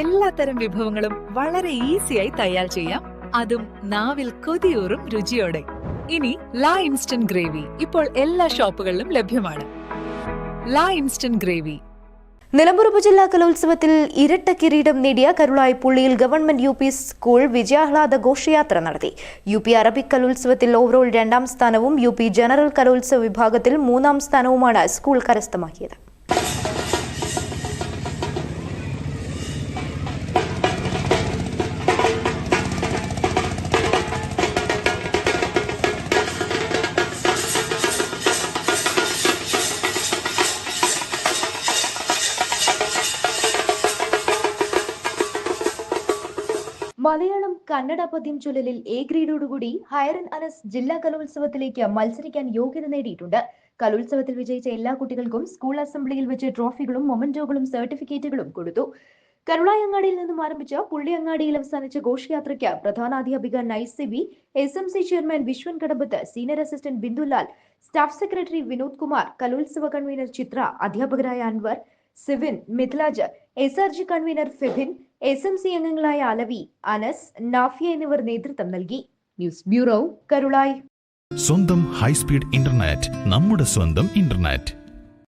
എല്ലാത്തരം വിഭവങ്ങളും വളരെ ഈസിയായി തയ്യാർ ചെയ്യാം. അതും നാവിൽ കൊതിയൂറും രുചിയോടെ. ഇനി ലാ ഇൻസ്റ്റന്റ് ഗ്രേവി ഇപ്പോൾ എല്ലാ ഷോപ്പുകളിലും ലഭ്യമാണ്. ലാ ഇൻസ്റ്റന്റ് ഗ്രേവി. നിലമ്പൂർ ഉപജില്ലാ കലോത്സവത്തിൽ ഇരട്ട കിരീടം നേടിയ കരുളായി പുള്ളിയിൽ ഗവൺമെന്റ് യു പി സ്കൂൾ വിജയാഹ്ലാദ ഘോഷയാത്ര നടത്തി. യു പി അറബിക് കലോത്സവത്തിൽ ഓവറോൾ രണ്ടാം സ്ഥാനവും യു പി ജനറൽ കലോത്സവ വിഭാഗത്തിൽ മൂന്നാം സ്ഥാനവുമാണ് സ്കൂൾ കരസ്ഥമാക്കിയത്. മലയാളം കന്നഡ പദ്യം ചൊല്ലലിൽ എ ഗ്രേഡോടുകൂടി ഹയറൻ അനസ് ജില്ലാ കലോത്സവത്തിലേക്ക് മത്സരിക്കാൻ യോഗ്യത നേടിയിട്ടുണ്ട്. കലോത്സവത്തിൽ വിജയിച്ച എല്ലാ കുട്ടികൾക്കും സ്കൂൾ അസംബ്ലിയിൽ വെച്ച് ട്രോഫികളും മൊമെന്റോകളും സർട്ടിഫിക്കറ്റുകളും കൊടുത്തു. കരുളായങ്ങാടിയിൽ നിന്നും ആരംഭിച്ച പുള്ളിയങ്ങാടിയിൽ അവസാനിച്ച ഘോഷയാത്രയ്ക്ക് പ്രധാനാധ്യാപിക Naisibi S M C chairman Vishwan Kadambath senior assistant Bindulal staff secretary Vinod Kumar കലോത്സവ കൺവീനർ ചിത്ര അധ്യാപകരായ Anvar Sivin Mithilaj S R G convener Febin S M C അംഗങ്ങളായ അലവി അനസ് നാഫിയ എന്നിവർ നേതൃത്വം നൽകി. News bureau Karulai. സ്വന്തം ഹൈസ്പീഡ് ഇന്റർനെറ്റ് നമ്മുടെ സ്വന്തം internet.